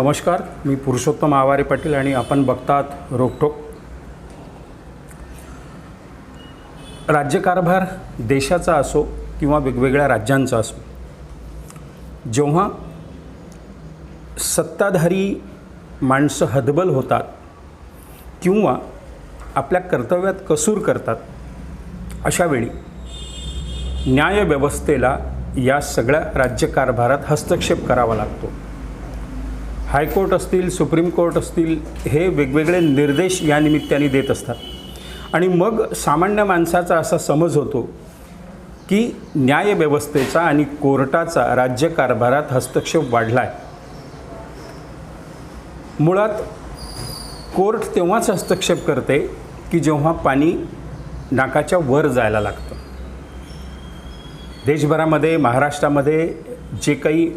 नमस्कार मी पुरुषोत्तम आवारे पाटील आणि आपण बघतात रोकटोक राज्यकारभार देशाचा असो किंवा वेगवेगळ्या राज्यांचा असो जेव्हा सत्ताधारी माणसं हदबल होतात किंवा आपल्या कर्तव्यात कसूर करतात अशावेळी न्यायव्यवस्थेला या सगळ्या राज्यकारभारात हस्तक्षेप करावा लागतो. हायकोर्ट असतील सुप्रीम कोर्ट असतील हे वेगवेगळे निर्देश या निमित्ताने देत असतात. आणि मग सामान्य माणसाचा असा समज होतो की न्यायव्यवस्थेचा आणि कोर्टाचा राज्यकारभारात हस्तक्षेप वाढला आहे मुळात कोर्ट तेव्हाच हस्तक्षेप करते की जेव्हा पाणी नाकाच्या वर जायला लागतं. देशभरामध्ये महाराष्ट्रामध्ये जे काही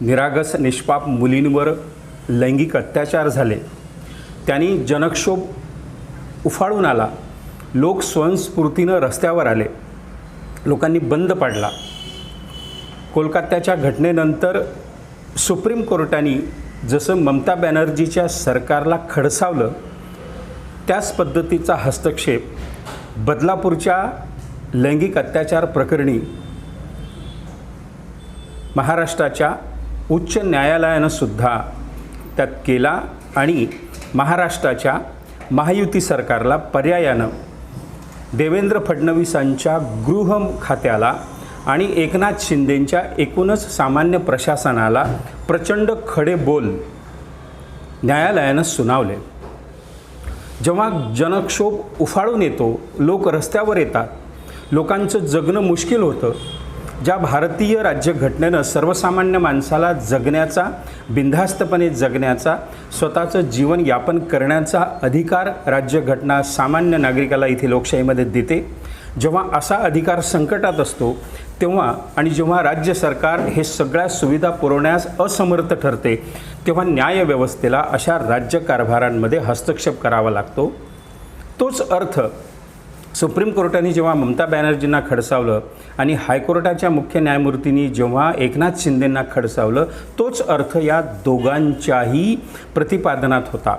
निरागस निष्पाप मुलींवर लैंगिक अत्याचार झाले. त्यांनी जनक्षोभ उफाळून आला. लोक स्वयंस्फूर्तीनं रस्त्यावर आले. लोकांनी बंद पाडला. कोलकात्याच्या घटनेनंतर सुप्रीम कोर्टाने जसं ममता बॅनर्जीच्या सरकारला खडसावलं त्याच पद्धतीचा हस्तक्षेप बदलापूरच्या लैंगिक अत्याचार प्रकरणी महाराष्ट्राच्या उच्च न्यायालयानं सुद्धा त्यात केला आणि महाराष्ट्राच्या महायुती सरकारला पर्यायानं देवेंद्र फडणवीसांच्या गृह खात्याला आणि एकनाथ शिंदेंच्या एकूणच सामान्य प्रशासनाला प्रचंड खडे बोल न्यायालयानं सुनावले. जेव्हा जनक्षोभ उफाळून येतो लोक रस्त्यावर येतात लोकांचं जगणं मुश्किल होतं ज्या भारतीय राज्यघटनेनं सर्वसामान्य माणसाला जगण्याचा बिनधास्तपणे जगण्याचा स्वतःचं जीवन यापन करण्याचा अधिकार राज्यघटना सामान्य नागरिकाला इथे लोकशाहीमध्ये देते. जेव्हा असा अधिकार संकटात असतो तेव्हा आणि जेव्हा राज्य सरकार हे सगळ्या सुविधा पुरवण्यास असमर्थ ठरते तेव्हा न्यायव्यवस्थेला अशा राज्यकारभारांमध्ये हस्तक्षेप करावा लागतो. तोच अर्थ सुप्रीम कोर्टाने जेव्हा ममता बॅनर्जींना खडसावलं आणि हायकोर्टाच्या मुख्य न्यायमूर्तींनी जेव्हा एकनाथ शिंदेंना खडसावलं तोच अर्थ या दोघांच्याही प्रतिपादनात होता.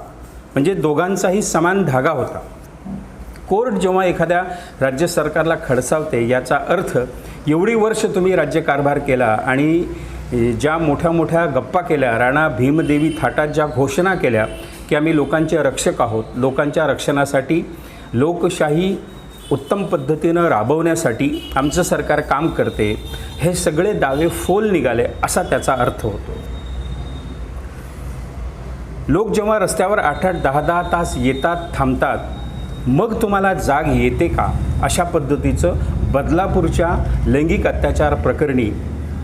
म्हणजे दोघांचाही समान धागा होता. कोर्ट जेव्हा एखाद्या राज्य सरकारला खडसावते याचा अर्थ एवढी वर्ष तुम्ही राज्यकारभार केला आणि ज्या मोठ्या मोठ्या गप्पा केल्या राणा भीमदेवी थाटात ज्या घोषणा केल्या की आम्ही लोकांचे रक्षक आहोत लोकांच्या रक्षणासाठी लोकशाही उत्तम पद्धतीनं राबवण्यासाठी आमचं सरकार काम करते हे सगळे दावे फोल निघाले असा त्याचा अर्थ होतो. लोक जेव्हा रस्त्यावर आठ आठ दहा दहा तास येतात थांबतात मग तुम्हाला जाग येते का? अशा पद्धतीचं बदलापूरच्या लैंगिक अत्याचार प्रकरणी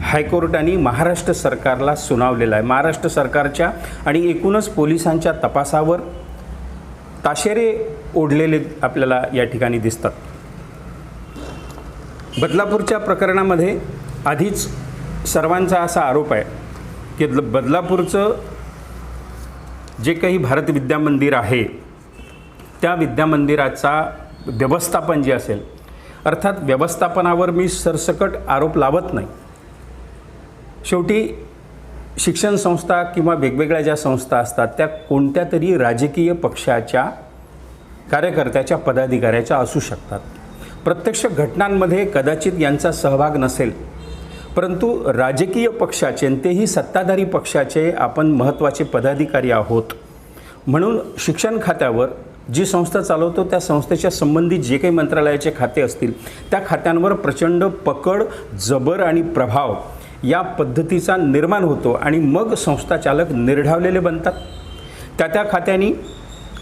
हायकोर्टाने महाराष्ट्र सरकारला सुनावलेलं आहे. महाराष्ट्र सरकारच्या आणि एकूणच पोलिसांच्या तपासावर ताशेरे ओढलेले आपल्याला या ठिकाणी दिसतात. बदलापूरच्या प्रकरणामध्ये आधीच सर्वांचा असा आरोप आहे की बदलापूरचं जे काही भारत विद्यामंदिर आहे त्या विद्यामंदिराचा व्यवस्थापन जे असेल अर्थात व्यवस्थापनावर मी सरसकट आरोप लावत नाही. शेवटी शिक्षण संस्था किंवा वेगवेगळ्या ज्या संस्था असतात त्या कोणत्या तरी राजकीय पक्षाच्या कार्यकर्त्याच्या पदाधिकाऱ्याच्या असू शकतात. प्रत्यक्ष घटनांमध्ये कदाचित यांचा सहभाग नसेल परंतु राजकीय पक्षाचे आणि तेही सत्ताधारी पक्षाचे आपण महत्त्वाचे पदाधिकारी आहोत. म्हणून शिक्षण खात्यावर जी संस्था चालवतो त्या संस्थेच्या संबंधित जे काही मंत्रालयाचे खाते असतील त्या खात्यांवर प्रचंड पकड जबर आणि प्रभाव या पद्धतीचा निर्माण होतो आणि मग संस्थाचालक निर्ढावलेले बनतात. त्या त्या खात्यांनी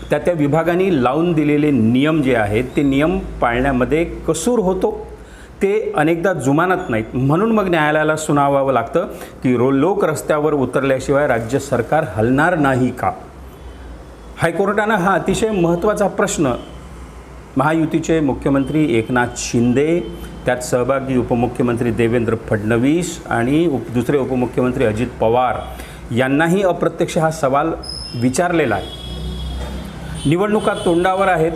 त्या त्या विभागांनी लावून दिलेले नियम जे आहेत ते नियम पाळण्यामध्ये कसूर होतो. ते अनेकदा जुमानत नाहीत. म्हणून मग न्यायालयाला सुनावावं लागतं की रो लोक रस्त्यावर उतरल्याशिवाय राज्य सरकार हलणार नाही का? हायकोर्टानं हा अतिशय महत्त्वाचा प्रश्न महायुतीचे मुख्यमंत्री एकनाथ शिंदे त्यात सहभागी उपमुख्यमंत्री देवेंद्र फडणवीस आणि उप दुसरे उपमुख्यमंत्री अजित पवार यांनाही अप्रत्यक्ष हा सवाल विचारलेला आहे. निवडणुका तोंडावर आहेत.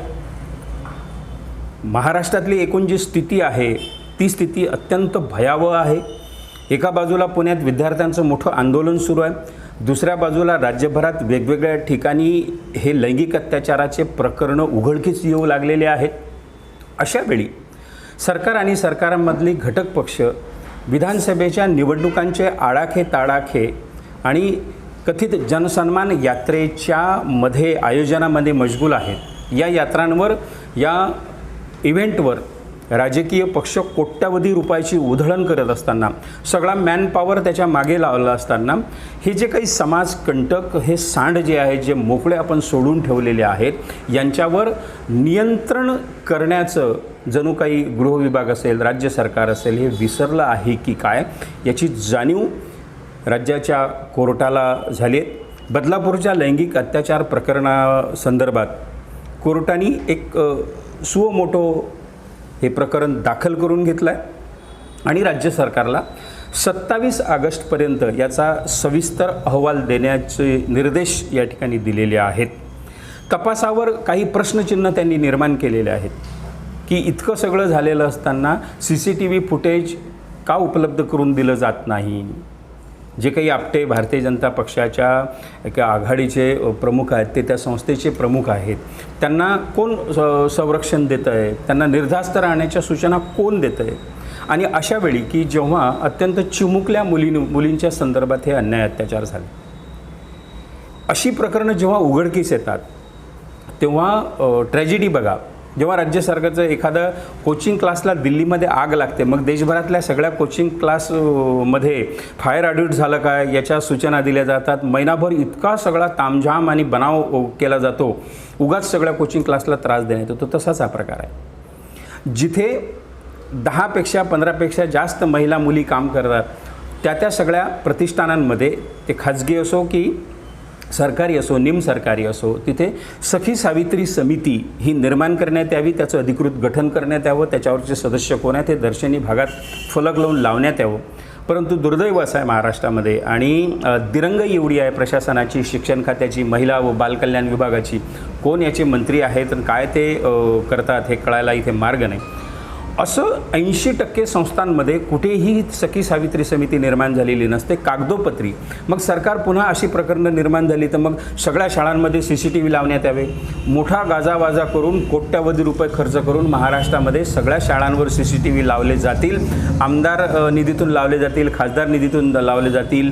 महाराष्ट्रातली एकूण जी स्थिती आहे ती स्थिती अत्यंत भयावह आहे. एका बाजूला पुण्यात विद्यार्थ्यांचं मोठं आंदोलन सुरू आहे. दुसऱ्या बाजूला राज्यभरात वेगवेगळ्या ठिकाणी हे लैंगिक अत्याचाराचे प्रकरणं उघडकीस येऊ लागलेले आहेत. अशावेळी सरकार आणि सरकारांमधली घटक पक्ष विधानसभेच्या निवडणुकांचे आडाखे ताडाखे आणि कथित जनसन्मान यात्रेच्या मध्ये आयोजनामध्ये मशगूल आहेत. या यात्रांवर या इव्हेंटवर राजकीय पक्ष कोट्यावधी रुपयाची उधळण करत असताना सगळा मॅनपॉवर त्याच्यामागे लावला असताना हे जे काही समाजकंटक हे सांड जे आहे जे मोकळे आपण सोडून ठेवलेले आहेत यांच्यावर नियंत्रण करण्याचं जणू काही गृहविभाग असेल राज्य सरकार असेल हे विसरलं आहे की काय याची जाणीव राज्याच्या कोर्टाला झाली आहे. बदलापूरच्या लैंगिक अत्याचार प्रकरणासंदर्भात कोर्टाने एक अ, सुओ मोठो हे प्रकरण दाखल करून घेतलं आहे आणि राज्य सरकारला सत्तावीस ऑगस्टपर्यंत याचा सविस्तर अहवाल देण्याचे निर्देश या ठिकाणी दिलेले आहेत. तपासावर काही प्रश्नचिन्ह त्यांनी निर्माण केलेले आहेत. की इतकं सगळं झालेलं असताना C C T V footage का उपलब्ध करून दिलं जात नाही? जे काही आपटे भारतीय जनता पक्षाच्या एका आघाडीचे प्रमुख आहेत ते त्या संस्थेचे प्रमुख आहेत. त्यांना कोण संरक्षण देतं आहे त्यांना निर्धास्त राहण्याच्या सूचना कोण देतं आहे आणि अशा वेळी की जेव्हा अत्यंत चिमुकल्या मुली मुलींच्या संदर्भात हे अन्याय अत्याचार झाले. अशी प्रकरणं जेव्हा उघडकीस येतात तेव्हा ट्रॅजेडी बघा. जेव्हा राज्य सरकारचं एखादं कोचिंग क्लासला दिल्लीमध्ये आग लागते मग देशभरातल्या सगळ्या कोचिंग क्लासमध्ये फायर ऑडिट झालं काय याच्या सूचना दिल्या जातात. महिनाभर इतका सगळा तामझाम आणि बनाव केला जातो. उगाच सगळ्या कोचिंग क्लासला त्रास देण्यात येतो. तसाच हा प्रकार आहे. जिथे दहापेक्षा पंधरापेक्षा जास्त महिला मुली काम करतात त्या त्या सगळ्या प्रतिष्ठानांमध्ये ते खाजगी असो की सरकारी असो निमसरकारी असो तिथे सखी सावित्री समिती ही निर्माण करण्यात यावी त्याचं अधिकृत गठन करण्यात यावं त्याच्यावरचे सदस्य कोण आहेत हे दर्शनी भागात फलक लावून लावण्यात यावं. परंतु दुर्दैव असं आहे महाराष्ट्रामध्ये आणि दिरंग एवढी आहे प्रशासनाची शिक्षण खात्याची महिला व बालकल्याण विभागाची. कोण याचे मंत्री आहेत आणि काय ते करतात हे कळायला इथे मार्ग नाही. असं ऐंशी टक्के संस्थांमध्ये कुठेही सखी सावित्री समिती निर्माण झालेली नसते कागदोपत्री. मग सरकार पुन्हा अशी प्रकरणं निर्माण झाली तर मग सगळ्या शाळांमध्ये सी सी टी व्ही लावण्यात यावे? मोठा गाजावाजा करून कोट्यावधी रुपये खर्च करून महाराष्ट्रामध्ये सगळ्या शाळांवर सी सी टी व्ही लावले जातील आमदार निधीतून लावले जातील खासदार निधीतून लावले जातील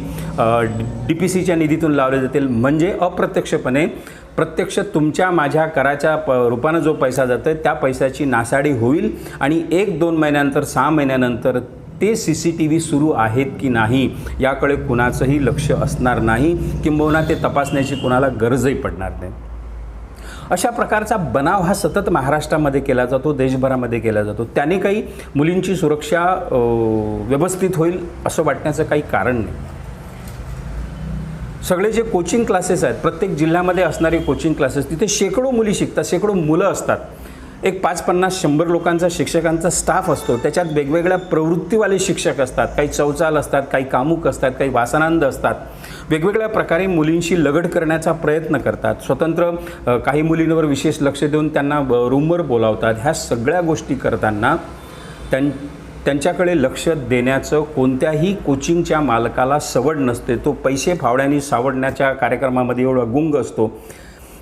डी पी सीच्या निधीतून लावले जातील म्हणजे अप्रत्यक्षपणे प्रत्यक्ष तुमच्या माझ्या कराच्या प रूपानं जो पैसा जातो आहे त्या पैशाची नासाडी होईल आणि एक दोन महिन्यानंतर सहा महिन्यानंतर ते सी सी टी व्ही सुरू आहेत की नाही याकडे कुणाचंही लक्ष असणार नाही. किंबहुना ते तपासण्याची कुणाला गरजही पडणार नाही. अशा प्रकारचा बनाव हा सतत महाराष्ट्रामध्ये केला जातो देशभरामध्ये केला जातो. त्याने काही मुलींची सुरक्षा व्यवस्थित होईल असं वाटण्याचं काही कारण नाही. सगळे जे कोचिंग क्लासेस आहेत प्रत्येक जिल्ह्यामध्ये असणारे कोचिंग क्लासेस तिथे शेकडो मुली शिकतात शेकडो मुलं असतात. एक पाच पन्नास शंभर लोकांचा शिक्षकांचा स्टाफ असतो. त्याच्यात वेगवेगळ्या प्रवृत्तीवाले शिक्षक असतात. काही चौचाल असतात काही कामुक असतात काही वासनांद असतात. वेगवेगळ्या प्रकारे मुलींशी लगड करण्याचा प्रयत्न करतात. स्वतंत्र काही मुलींवर विशेष लक्ष देऊन त्यांना ब- रूमवर बोलावतात. ह्या सगळ्या गोष्टी करताना त्यां त्यांच्याकडे लक्ष देण्याचं कोणत्याही कोचिंगच्या मालकाला सवड नसते. तो पैसे फावड्याने सावडण्याच्या कार्यक्रमामध्ये एवढा गुंग असतो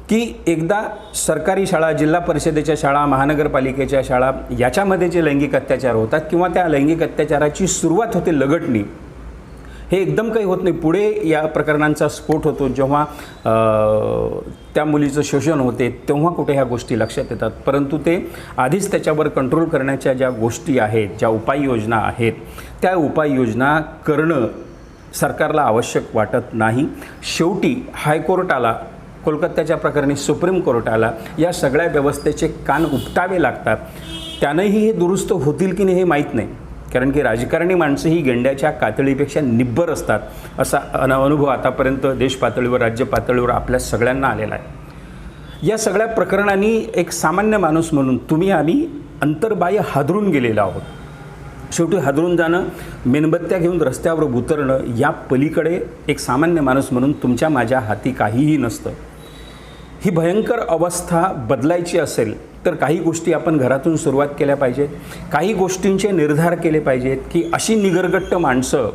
की एकदा सरकारी शाळा जिल्हा परिषदेच्या शाळा महानगरपालिकेच्या शाळा याच्यामध्ये जे लैंगिक अत्याचार होतात किंवा त्या लैंगिक अत्याचाराची सुरुवात होते लगटणी हे एकदम काही होत नाही. पुढे या प्रकरणांचा स्फोट होतो. जेव्हा त्या मुलीचं शोषण होते तेव्हा कुठे ह्या गोष्टी लक्षात येतात? परंतु ते आधीच त्याच्यावर कंट्रोल करण्याच्या ज्या गोष्टी आहेत ज्या उपाययोजना आहेत त्या उपाययोजना करणं सरकारला आवश्यक वाटत नाही. शेवटी हायकोर्टाला कोलकात्याच्या प्रकरणी सुप्रीम कोर्टाला या सगळ्या व्यवस्थेचे कान उपटावे लागतात. त्यानंही हे दुरुस्त होतील की नाही हे माहीत नाही. कारण की राजकारणी माणसं ही गेंड्याच्या कातळीपेक्षा निब्बर असतात असा अन अनुभव आतापर्यंत देश पातळीवर राज्य पातळीवर आपल्या सगळ्यांना आलेला आहे. या सगळ्या प्रकरणांनी एक सामान्य माणूस म्हणून तुम्ही आम्ही अंतर्बाह्य हादरून गेलेलो आहोत. शेवटी हादरून जाणं मेणबत्त्या घेऊन रस्त्यावर उतरणं या पलीकडे एक सामान्य माणूस म्हणून तुमच्या माझ्या हाती काहीही नसतं. ही भयंकर अवस्था बदलायची असेल तर काही गोष्टी आपण घरातून सुरुवात केल्या पाहिजेत. काही गोष्टींचे निर्धार केले पाहिजेत की अशी निगरगट्ट माणसं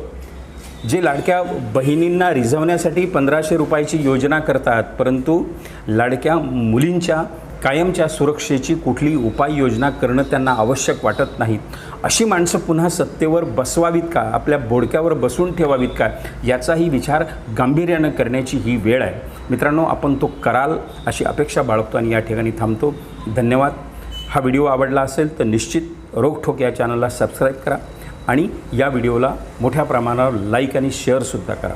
जे लाडक्या बहिणींना रिझवण्यासाठी पंधराशे रुपयाची योजना करतात परंतु लाडक्या मुलींच्या कायमच्या सुरक्षेची कुठली उपाययोजना करणं त्यांना आवश्यक वाटत नाहीत अशी माणसं पुन्हा सत्तेवर बसवावीत का? आपल्या बोडक्यावर बसून ठेवावीत का? याचाही विचार गांभीर्यानं करण्याची ही वेळ आहे. मित्रांनो आपण तो कराल अशी अपेक्षा बाळगतो आणि या ठिकाणी थांबतो. धन्यवाद. हा व्हिडिओ आवडला असेल तर निश्चित रोखठोक या चॅनलला सबस्क्राईब करा आणि या व्हिडिओला मोठ्या प्रमाणावर लाईक आणि शेअरसुद्धा करा.